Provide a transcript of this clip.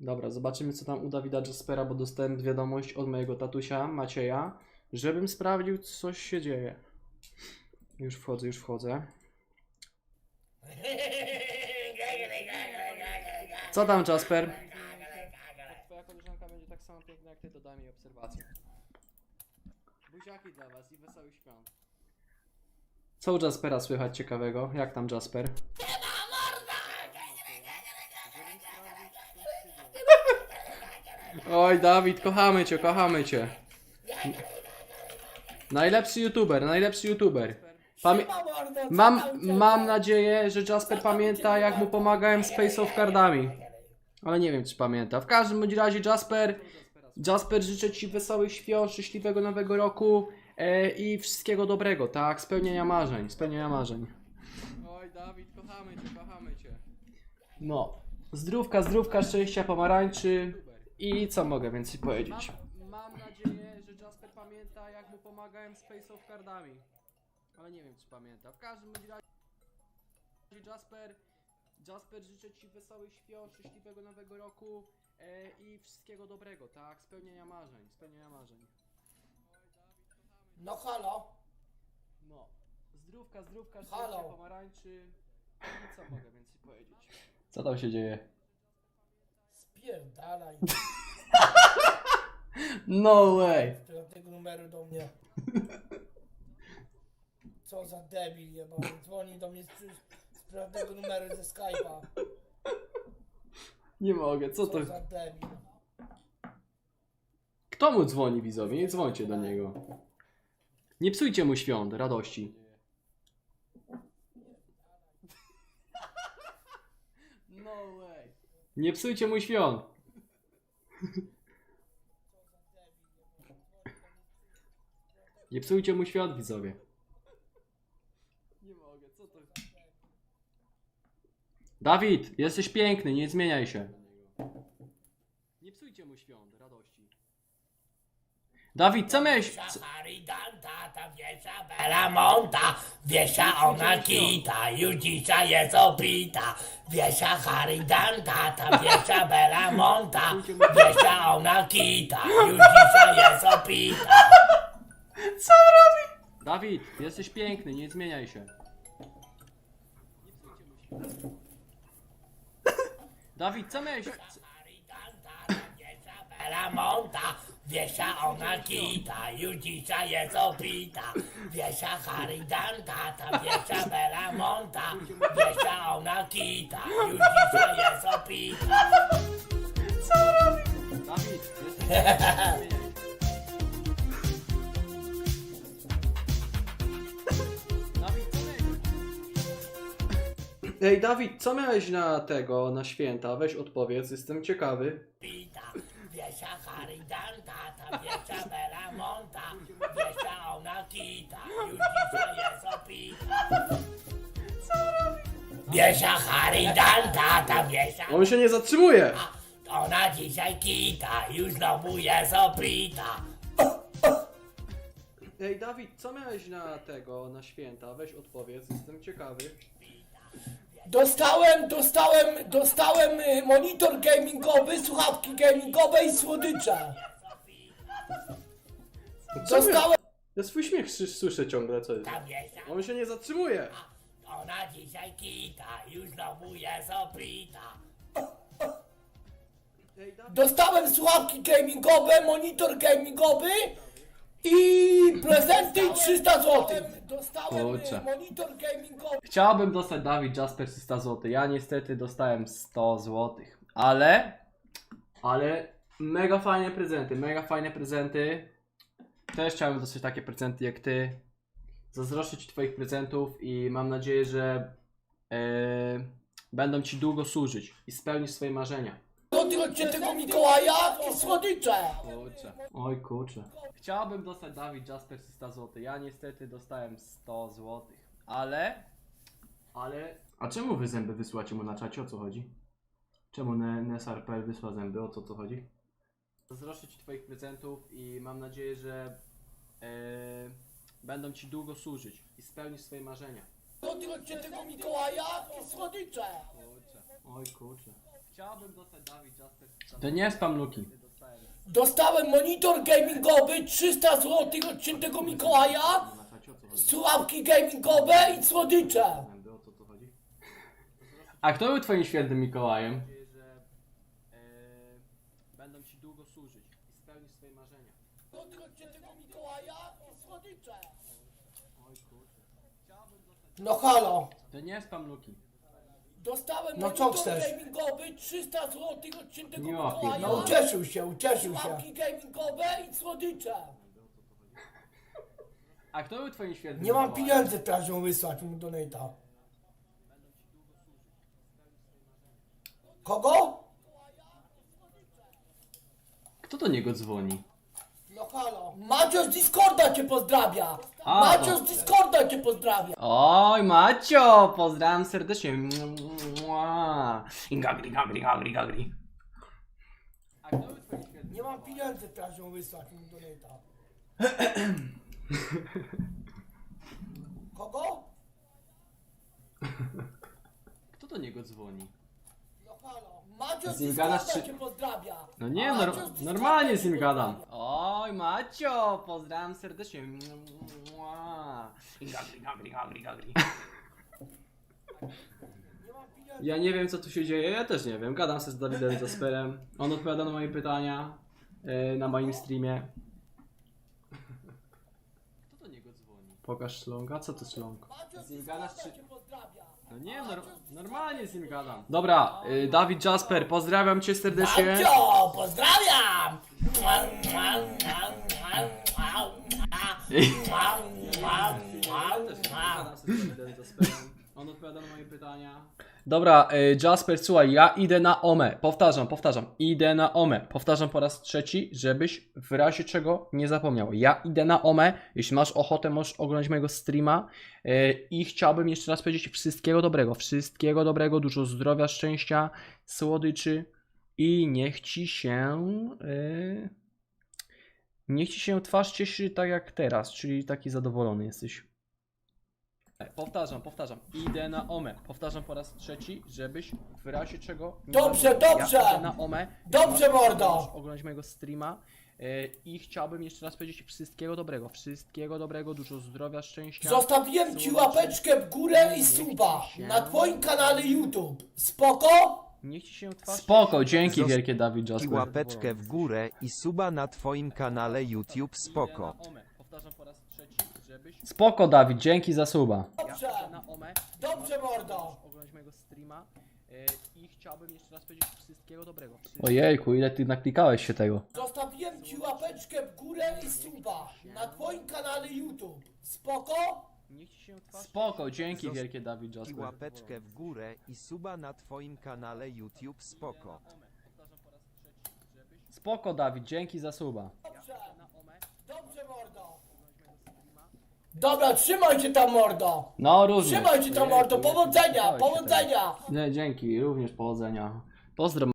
Dobra, zobaczymy co tam u Dawida Jaspera, bo dostałem wiadomość od mojego tatusia Macieja, żebym sprawdził coś się dzieje. Już wchodzę, już wchodzę. Co tam Jasper? Twoja koleżanka będzie tak samo piękna jak ty, dodaj mi obserwację. Buziaki dla was i wesołych świąt. Co u Jaspera słychać ciekawego? Jak tam Jasper? Oj, Dawid, kochamy cię, kochamy cię. Najlepszy youtuber, najlepszy youtuber. Pamię mam, mam nadzieję, że Jasper pamięta, jak mu pomagałem z Space of Cardami. Ale nie wiem, czy pamięta. W każdym bądź razie, Jasper, Jasper, życzę Ci wesołych świąt, szczęśliwego nowego roku e, i wszystkiego dobrego, tak? Spełnienia marzeń, spełnienia marzeń. Oj, Dawid, kochamy Cię, kochamy Cię. No, zdrówka, zdrówka, szczęścia, pomarańczy i co mogę więcej powiedzieć? Mam, mam nadzieję, że Jasper pamięta, jak mu pomagałem z Space of Cardami. Ale nie wiem, czy pamięta. W każdym razie, Jasper, Jasper, życzę Ci wesołych świąt, szczęśliwego nowego roku e, i wszystkiego dobrego, tak? Spełnienia marzeń, spełnienia marzeń. No halo, No, zdrówka, zdrówka, Halo. szczęścia, pomarańczy i co mogę więcej powiedzieć? Co tam się dzieje? Spierdalaj No way! z tego numeru do mnie. Co za debil jebany, dzwoni do mnie z, z prywatnego numeru ze Skype'a. Nie mogę, co to? Co za debil. Kto mu dzwoni widzowie? Nie dzwońcie do niego. Nie psujcie mu świąt, radości. No way. Nie psujcie mu świąt. Nie psujcie mu świąt, widzowie. Nie mogę, co to? Dawid, jesteś piękny, nie zmieniaj się. Nie psujcie mu świąt, radości. Dawid, co miałeś... Co... Belamonta, wiesza ona kita, już dzisiaj jest opita. Wiesza Haridan, tata wiesza Belamonta, wiesza ona kita, już dzisiaj jest opita. Co robi? Dawid, jesteś piękny, nie zmieniaj się. Dawid, co miałeś... Co... Bela monta, wiesza ona kita, już dzisiaj jest opita. Wiesza Haridanta, ta wiesza Bela monta, wiesza ona kita, już dzisiaj jest opita. Dawid, jesteś. Dawid, co miałeś... Ej, Dawid, co miałeś na tego, na święta? Weź odpowiedz, jestem ciekawy. Pita, wiesza Haridanta, ta wiesza Bela monta, wiesza ona kita, już dzisiaj jest opita. Wiesza Haridanta, ta wiesza On się nie zatrzymuje! Ona dzisiaj kita, już znowu jest opita. Ej, Dawid, co miałeś na tego, na święta? Weź odpowiedz, jestem ciekawy. Dostałem, dostałem, dostałem y, monitor gamingowy, słuchawki gamingowe i słodycze. Dostałem... Ja swój śmiech szy- słyszę ciągle, co jest. Ta wiesza, On się nie zatrzymuje! ona dzisiaj kita, już znowu jest opita. Ej, Dostałem słuchawki gamingowe, monitor gamingowy i prezenty i 300 zł. Dostałem y, Kurczę. monitor gamingowy. Chciałbym dostać Dawid Jasper 300 zł. Ja niestety dostałem 100 zł. Ale. Ale. Mega fajne prezenty, mega fajne prezenty. Też chciałbym dostać takie prezenty jak ty. Zazdroszczę ci twoich prezentów i mam nadzieję, że e, będą ci długo służyć i spełnisz swoje marzenia. Od tego Mikołaja i słodycze. Kurczę. Oj kurczę. Chciałbym dostać Dawid Jasper 300 zł. Ja niestety dostałem 100 zł. Ale. Ale. A czemu wy zęby wysyłacie mu na czacie? O co chodzi? Czemu Nesar.pl wysła zęby? O co to chodzi? Zazdroszczę ci twoich prezentów i mam nadzieję, że e, będą ci długo służyć i spełnisz swoje marzenia. Od tego Mikołaja i słodycze. Kurczę. Oj kurczę. Chciałbym dostać Dawid Jasper. To nie spam Luki. Dostałem monitor gamingowy 300 zł od świętego Mikołaja, słuchawki gamingowe i słodycze. A kto był twoim świętym Mikołajem? że będą ci długo służyć i spełnisz swoje marzenia. Od świętego Mikołaja i słodycze. No halo, To nie spam Luki. dostałem No co monitor chcesz? gamingowy 300 zł od świętego Nie Mikołaja. No ucieszył się, ucieszył się. słuchawki gamingowe i słodycze. A kto był twoim świętym Nie mam Mikołajem? pieniędzy teraz, żeby wysłać mu donata. Kogo? Kto do niego dzwoni? No halo, Macio z Discorda cię pozdrawia. A, Macio z Discorda cię pozdrawia. Oj, Macio! Pozdrawiam serdecznie. Mua. Gagri, gagri, gagri, gagri. Nie mam pieniędzy teraz, żeby wysłać mu donata. Kogo? Kto do niego dzwoni? No halo, Macio z nim gadasz, czy- cię pozdrawia. No nie, nor- Discorda normalnie z cię nim gadam. pozdrawia. Oj, Macio! Pozdrawiam serdecznie. Mua. Gagri, gagri, gagri, gagri. Nie mam pieniędzy. Ja nie wiem co tu się dzieje, ja też nie wiem. Gadam sobie z Dawidem Jasperem. On odpowiada na moje pytania e, na moim streamie. Kto do niego dzwoni? Pokaż szlonga, co to szlong? Macio z Z nim gadasz, Discorda czy- cię pozdrawia. No nie, nor- normalnie z nim gadam. Dobra, y, Dawid Jasper, pozdrawiam cię serdecznie. Pozdrawiam. Gadam sobie z Dawidem Jasperem. On odpowiada na moje pytania. Dobra, y, Jasper, słuchaj, ja idę na OME. Powtarzam, powtarzam. Idę na OME. Powtarzam po raz trzeci, żebyś w razie czego nie zapomniał. Ja idę na OME. Jeśli masz ochotę, możesz oglądać mojego streama. Y, I chciałbym jeszcze raz powiedzieć wszystkiego dobrego. Wszystkiego dobrego, dużo zdrowia, szczęścia, słodyczy. I niech ci się. y, niech ci się twarz cieszy tak jak teraz, czyli taki zadowolony jesteś. Powtarzam, powtarzam. Idę na OME. Powtarzam po raz trzeci, żebyś w razie czego. nie Dobrze, zapomniał. dobrze. Ja idę na OME. Dobrze, Możesz- mordo. oglądać mojego streama. e, I chciałbym jeszcze raz powiedzieć wszystkiego dobrego. Wszystkiego dobrego, dużo zdrowia, szczęścia. Zostawiłem ci słodyczy. łapeczkę w górę i suba na twoim kanale YouTube. Spoko? Niech ci się twarz. Spoko, dzięki Zost- wielkie Dawid I Jasper. łapeczkę w górę i suba na twoim kanale YouTube Idę spoko. na OME. Powtarzam po raz trzeci, żebyś. Spoko, Dawid, dzięki za suba. Dobrze, Na OME. dobrze mordo. Oglądać mojego streama. e, I chciałbym jeszcze raz powiedzieć wszystkiego dobrego. Ojejku, ile ty naklikałeś się tego. Zostawiłem ci łapeczkę w górę i suba na twoim kanale YouTube. Spoko? Niech ci się twarz... Spoko, dzięki wielkie Dawid I Jasper. łapeczkę w górę i suba na twoim kanale YouTube spoko. Spoko Dawid, dzięki za suba. Dobrze, dobrze mordo. Dobra, trzymaj się tam mordo. No również. Trzymaj się tam mordo, powodzenia, powodzenia. Nie, dzięki, również powodzenia. Pozdro